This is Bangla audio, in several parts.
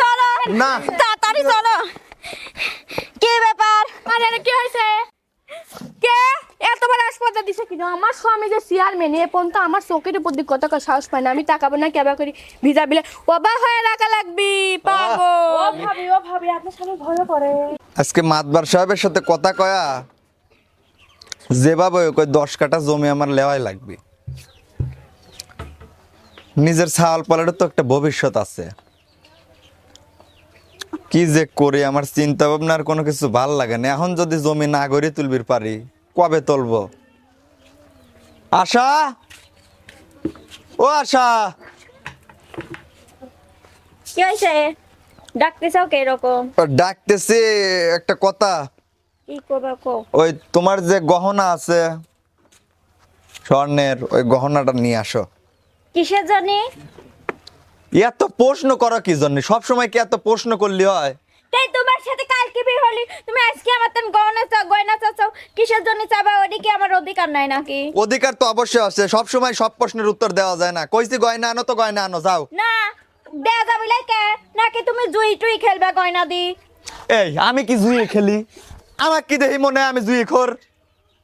চলো না। তাড়াতাড়ি চলো। কি ব্যাপার? আরে কি হয়েছে? কে? এতবার হাসপাতাল দিছে কিনা? আমার স্বামী যে চেয়ারম্যান এ পর্যন্ত আমার চোখের উপর দিক কয় সাহস পায় না। আমি না কেবা করি? ভিজা বিলে ওবা হয়ে রাখা লাগবি পাগল। ও ভাবি ও ভাবি আপনার সামনে ভয় করে। আজকে মাতবার সাহেবের সাথে কথা কয়া যেভাবে হোক ওই দশ কাটা জমি আমার লেওয়াই লাগবে। নিজের ছাওয়াল পালার তো একটা ভবিষ্যৎ আছে। কি যে করি আমার চিন্তা ভাবনার কোনো কিছু ভালো লাগে না। এখন যদি জমি না গড়ে তুলবির পারি কবে তুলবো? আশা? ও আশা! কি হয়েছে ডাকতেছাও কে এরকম? ডাকতেছে একটা কথা। কি করবে কো ওই তোমার যে গহনা আছে স্বর্ণের ওই গহনাটা নিয়ে আসো। কিসের জানি? এত প্রশ্ন করো কি জন্য? সবসময় কি এত প্রশ্ন করলি হয়? তাই তোমার সাথে কালকে বিয়ে হলি তুমি আজকে আমার তেন গয়না চা গয়না চাচাও কিসের জন্য চাবা? ওদিকে আমার অধিকার নাই নাকি? অধিকার তো অবশ্যই আছে সবসময় সব প্রশ্নের উত্তর দেওয়া যায় না। কইছি গয়না আনো তো গয়না আনো যাও। না দেয়া যাবে কে? নাকি তুমি জুই টুই খেলবে গয়না দি? এই আমি কি জুয়ে খেলি? আমার কি দেখি মনে হয় আমি জুয়ে খোর?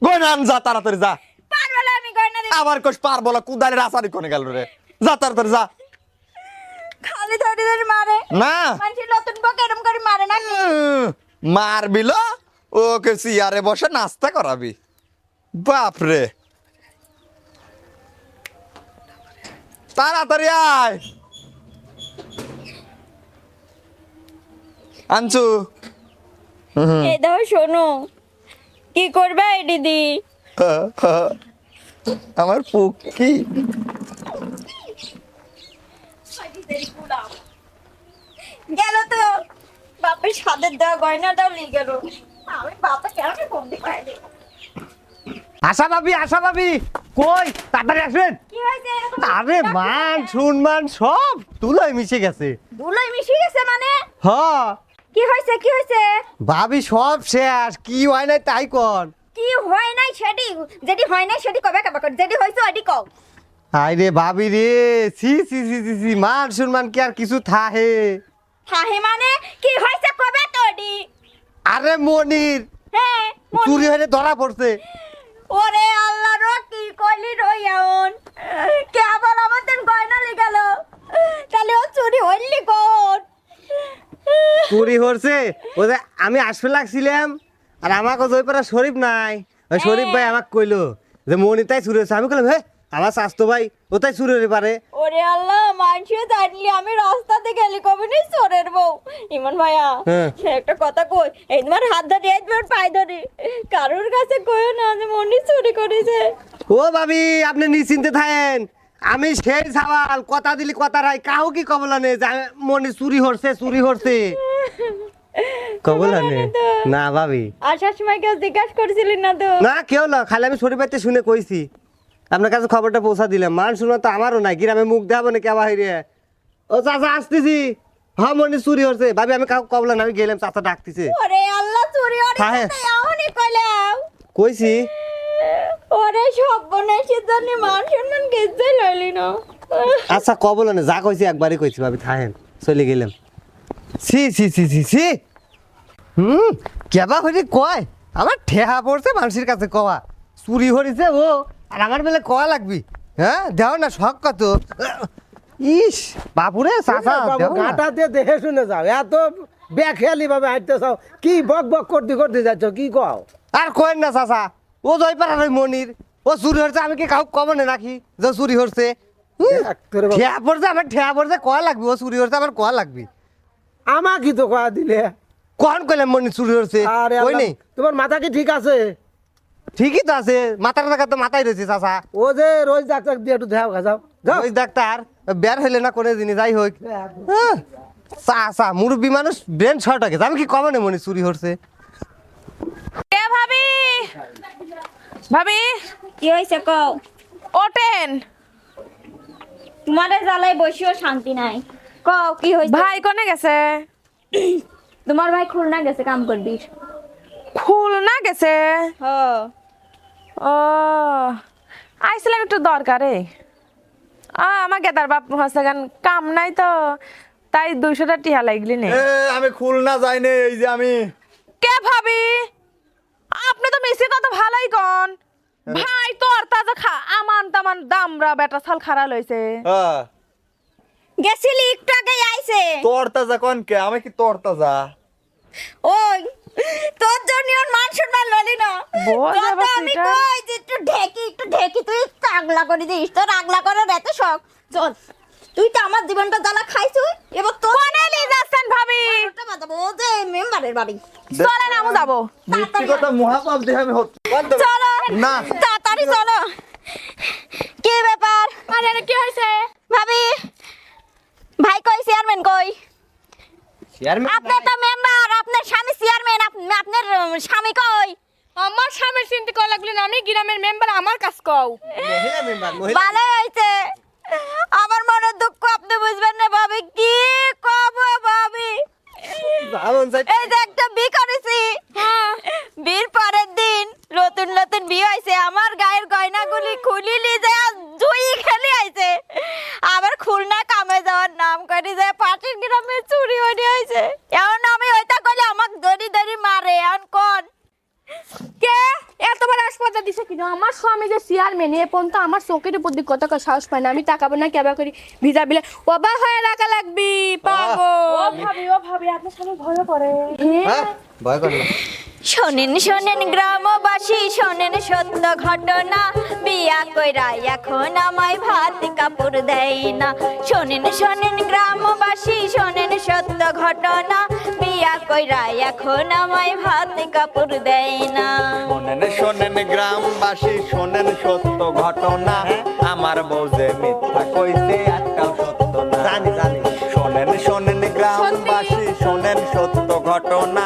গয়না আন যা তাড়াতাড়ি যা। পারব না আমি গয়না দি। আবার কোষ পার বলা কুদালের আসারি কোনে গেল রে? যা তাড়াতাড়ি যা। খালি ধরে ধরে মারে। না। নতুন বকে এরম করে মারে উম, মারবিল ওকে চেয়ারে বসে নাস্তা করাবি। বাপরে। তাড়াতাড়ি আয়। আনছু। এই দাও শোনো। কি করবে দিদি? আমার পুক কি গেল তো। বাপের সাদের দেওয়া গয়নাটাও নিয়ে গেল। আমি বাপা পাইনি আশা ভাবি আশা ভাবি। কই? তাড়াতাড়ি আসবেন? কি হয়েছে? আরে মান সব মিশে গেছে। ধুলোয় মিশে গেছে মানে? হ। কি হয়েছে কি হয়েছে? ভাবি সব শেষ। কি হয় নাই তাই কর কি হয় নাই সেটি? যেটি হয় নাই সেটি কবে কবে কর? যেটি হয়েছে ওটি কও। হাই রে ভাবি রে সি সি সি সি মান শুনমান কি আর কিছু থাহে। থাহে মানে? কি হয়েছে? কবে তো ওটি আরে মনির হ্যাঁ চুরি হয়ে ধরা পড়ছে। ওরে আল্লাহ রো কি কইলি রই এমন কে আবার আমাদের গয়না লে গেল? তাহলে ও চুরি হইলি কোন? চুরি হচ্ছে ও যে আমি আসবে লাগছিলাম আর আমাকে পারা শরীফ নাই। শরীফ ভাই আমাকে কইলো যে মনি তাই চুরি হয়েছে আমি কইলাম হে আমার স্বাস্থ্য ভাই ও তাই চুরি হতে পারে ওরে আল্লাহ মানুষে জানলি আমি রাস্তাতে গেলি কবে নি চোরের বউ? ইমন ভাইয়া হ্যাঁ। একটা কথা কই এই তোমার হাত ধরে এই তোমার পায়ে ধরে। কারোর কাছে কইও না যে মনি চুরি করেছে। ও ভাবি আপনি নিশ্চিন্তে থাকেন। আমি সেই সওয়াল কথা দিলি কথা রাই কাহু কি কবলা নে যে মনে চুরি হচ্ছে চুরি হচ্ছে কবলা নে না ভাবি। আসার সময় কেউ জিজ্ঞাসা করছিলি না তো? না কেউ না খালি আমি শরীর পাইতে শুনে কইছি। আপনার কাছে খবরটা পৌঁছা দিলাম। মান শুনে তো আমারও নাই গ্রামে মুখ দেখাবো না কেবা হইরে? ও চাচা আসতেছি। হ্যাঁ মনে চুরি হচ্ছে। ভাবি আমি কাউ কবলা না আমি গেলাম চাচা ডাকতেছে। ওরে আল্লাহ চুরি হ্যাঁ। হচ্ছে কইলাম। কইছি। ওরে সর্বনাশের জন্য মান সম্মান গেছে লইলি না। আচ্ছা কবলা না যা কইছি একবারই কইছি ভাবি থাকেন চলে গেলাম। সি সি সি সি সি হুম কেবা হইরে কয় আমার ঠেহা পড়ছে মানুষের কাছে কওয়া। চুরি হরিছে ও। আর আমার বেলে কয়া লাগবি? হ্যাঁ? দেও না শখ কত? ইস বাপুরে চাচা না। গাটাতে দেখে শুনে যাও। এত বেখেয়ালি ভাবে হাঁটতে চাও কি বক বক করতে করতে যাচ্ছ কি কও? আর কয়েন না চাচা ও জয় পাড়ার ওই মনির ও চুরি হচ্ছে আমি কি কাউকে কব না নাকি যে চুরি হচ্ছে? ঠেয়া পড়ছে আমার ঠেয়া পড়ছে কয়া লাগবে? ও চুরি হচ্ছে আমার কয়া লাগবে? আমাকে তো কয়া দিলে। কখন কইলাম মনির চুরি হচ্ছে? আরে ওই নেই? তোমার মাথা কি ঠিক আছে? ঠিকই তো আছে মাথার টাকা তো মাথায় রয়েছে চাচা। ও যে রোজ ডাক্তার দিয়ে একটু দেখা যাও যাও। ওই ডাক্তার বের হইলে না কোনো জিনিস যাই হোক। হ্যাঁ, চাচা মুরব্বী মানুষ ব্রেন শর্ট হয়ে আমি কি কমনে মনে চুরি হচ্ছে? ভাবি ভাবি কি হয়েছে কও? ওঠেন। তোমারে জ্বালাই বসিও শান্তি নাই। কও কি হয়েছে ভাই কোনে গেছে? তোমার ভাই খুলনা গেছে কাম করবি। খুলনা গেছে। হ। ও আইছিলাম একটু দরকারে আ আমার গেদার বাপ হচ্ছে গান কাম নাই তো তাই দুইশোটা টিহা লাগলি নে। এ আমি খুলনা যাইনি এই যে আমি। কে ভাবি? আপনি তো মিশি কথা ভালোই কন। ভাই তোর তাজা খা আমান তামান দামরা বেটা ছাল খারা লইছে। হ্যাঁ। গেছিলি একটু আগে আইছে। তোর তাজা কোন কে? আমি কি তোর তাজা? ওই তোর জন্য ওর মান সম্মান ললি না। আমি কই যে একটু ঢেকি একটু ঢেকি তুই আগলা করে দিস। তোর আগলা করার এত শখ। চল তুই তো আমার জীবনটা জ্বালা এবার তোর কোনে নিয়ে যাচ্ছেন ভাবি? বারোটা বাজাবো ও যে মেম্বারের বাড়ি। চলেন আমু যাব। কথা মহাপাপ দিয়ে আমি হত চলো না। তাড়াতাড়ি চলো। কি ব্যাপার? আরে কি হয়েছে? ভাবি ভাই কই চেয়ারম্যান কই? চেয়ারম্যান আপনি তো মেম্বার আপনার স্বামী উম, স্বামী কই? আমার স্বামীর চিন্তা করা লাগল না আমি গ্রামের মেম্বার আমার কাজ কও। মহিলা মেম্বার মহিলা ভালো হয়েছে। আমার মনের দুঃখ আপনি বুঝবেন না ভাবি। কি কব ভাবি? এই যে একটা বি করেছি। বিয়ের পরের দিন নতুন নতুন বিয়ে হয়েছে। আমার গায়ের গয়নাগুলি খুলি লিজে জুই খেলি আইছে। আবার খুলনা কামে যাওয়ার নাম করি যে পাটির গ্রামে চুরি হয়ে হয়েছে এখন আমি ওইটা করলে আমাকে দড়ি দড়ি মারে এখন কোন কে এতবার হাসপাতাল দিছে কিনা আমার স্বামী যে চেয়ারম্যান এ পর্যন্ত আমার চোখের উপর দিক কত সাহস পায় না। আমি টাকাবো না কেবা করি ভিজা বিলে ওবা হয়ে রাখা লাগবি পাগো ভাবি ও ভাবি আপনার স্বামী ভয় করে। হ্যাঁ। ভয় কর শোনেন শোনেন গ্রামবাসী শোনেন সত্য ঘটনা। বিয়া কইরা এখন আমায় ভাত কাপড় দেয় না। শোনেন শোনেন গ্রামবাসী শোনেন সত্য ঘটনা। বিয়া কইরা এখন আমায় ভাত কাপড় দেয় না। শোনেন শোনেন গ্রামবাসী শোনেন সত্য ঘটনা। আমার বউজে মিথ্যা কইছে একটাও সত্য না। জানি জানি। শোনেন শোনেন গ্রামবাসী শোনেন সত্য ঘটনা।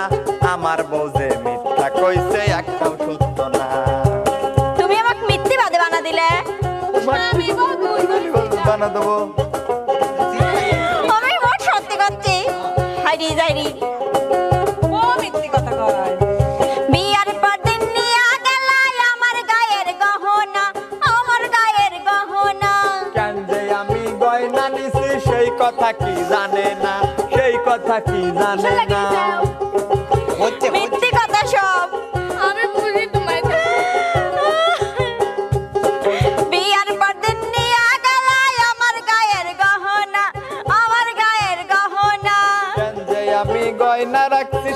আমার বউজে মিথ্যা কইছে একটাও সত্য না। তুমি আমাকে মিথ্যে বাদে বানা দিলে? বানা দেবো। আমি মোট সত্যি করছি। হাইরি যাইরি। কথা কি জানে না সেই কথা কি জানে না।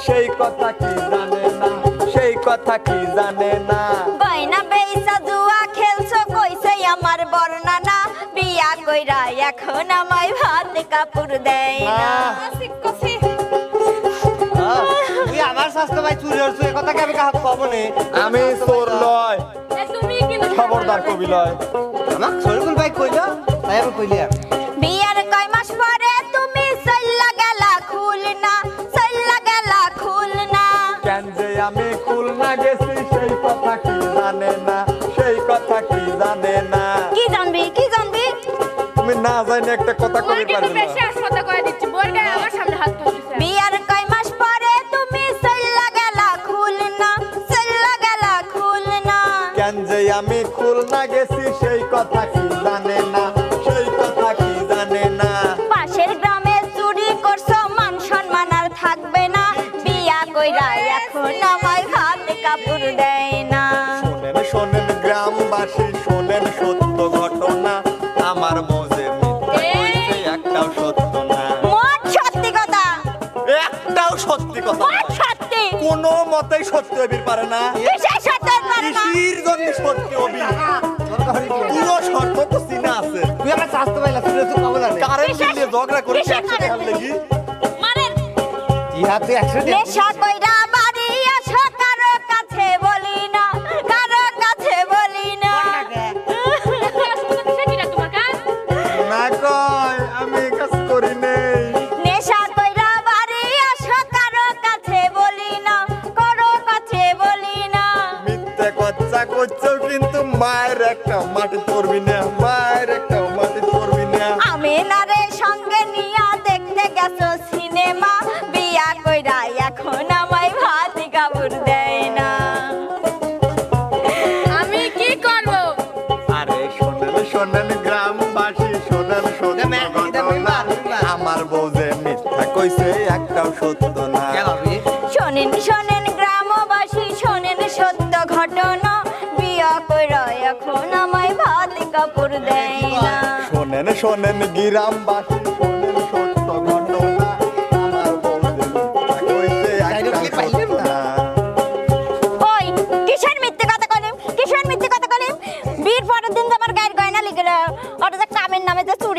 সেই কথা কি জানে না? সেই কথা কি জানে না? গয়না বেইসা জুয়া খেলছো কইছে আমার বর্ণনা। বিয়া কইরা এখন আমায় ভাত কাপড় দেয় না। তুই আমার স্বাস্থ্য ভাই চুরি হচ্ছে এ কথা কি আমি কাহাকে কব নে? আমি চোর লয় খবরদার কবি লয়। আমার শরীফুল ভাই কইল তাই আমি কইলি আর। জানে না সেই কথা কি জানে না? কি জানবি কি জানবি? তুমি না জানি একটা কথা কই পারবি বেশি না। হাসপাতাল করে দিচ্ছি বল গায়ে আমার সামনে হাত বিয়ার কয় মাস পরে তুমি চল্লা গেলা খুলনা চল্লা গেলা খুলনা। কেন যে আমি খুলনা মতেই সত্য অবির পারে না। সত্য পারে না? কৃষির জন্য সত্যি হবি পুরো শর্ত তো সিনা আছে। তুই আমার স্বাস্থ্য পাইলা তুই কব না কারেন্ট বিল নিয়ে ঝগড়া করে একসাথে একশো কি? মারেন ইহা তুই কইরা এখন আমায় ভাত কাপড় দেয় না। আমি কি করব? আরে শোনেন শোনেন গ্রামবাসী শোনেন শোনেন। আমার বউ যে কইছে একটাও সত্য না। শোনেন শোনেন গ্রামবাসী শোনেন সত্য ঘটনা। বিয়া কইরা এখন আমায় ভাত কাপড় দেয় না। শোনেন শোনেন গ্রামবাসী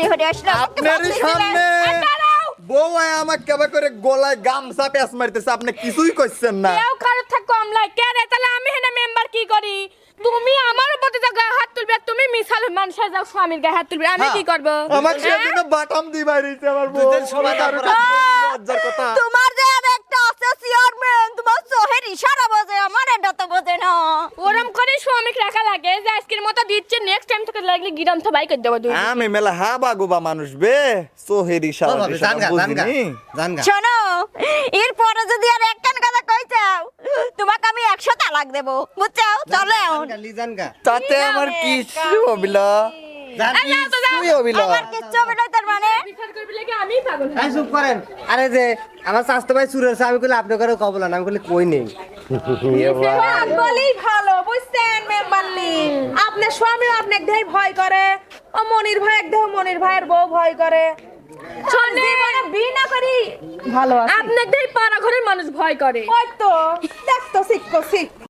নামে যে চুরি আসলো আপনারই সামনে। বউ আমাকে কেবা করে গলায় গামছা প্যাঁচ মারতেছে আপনি কিছুই কইছেন না। কেউ কারও থেকে কম কে রে তাহলে আমি হেনা মেম্বার কি করি? তুমি আমার প্রতি যা গায়ে হাত তুলবে তুমি মিশাল মানুষের যাও স্বামীর গায়ে হাত তুলবে। আমি কি করব? আমাকে সেদিন বাটাম দি বাইরেছে আমার বউ। তারপরে- কাছে লজ্জার কথা। তোমার যে একটা আছে চেয়ারম্যান তোমার চোহের ইশারা বোঝে আমার এটা তো বোঝে না। ওরম করে শ্রমিক রাখা লাগে যে আজকের মতো দিচ্ছে নেক্সট টাইম থেকে লাগলে গিরাম তো বাই করে দেবো তুই আমি মেলা হা বাগুবা মানুষ বে সোহেরি ভাবি, জানগা জানগা জানগা। শোনো এরপরে যদি আর একখান কথা চাও? তোমাকে আমি একশো তালাক দেবো। বুঝছ? চলো এখন। তাতে আমার হবিলা মানে। বিচার করবি লাগে আমি পাগল এই চুপ করেন। আরে যে আমার স্বাস্থ্য ভাই সুরের আমি কইলে আপনি করে কবল না আমি কইলে কই নেই। বলেই ভালো বুঝছেন মেম্বারলি আপনার স্বামী আপনাকে দেহ ভয় করে ও মনির ভাই একদম মনির ভাইয়ের বউ ভয় করে। জীবনে বিয়ে না করি। ভালো আপনাদের পাড়া ঘরের মানুষ ভয় করে। ওই তো দেখতো শিখ শিখ।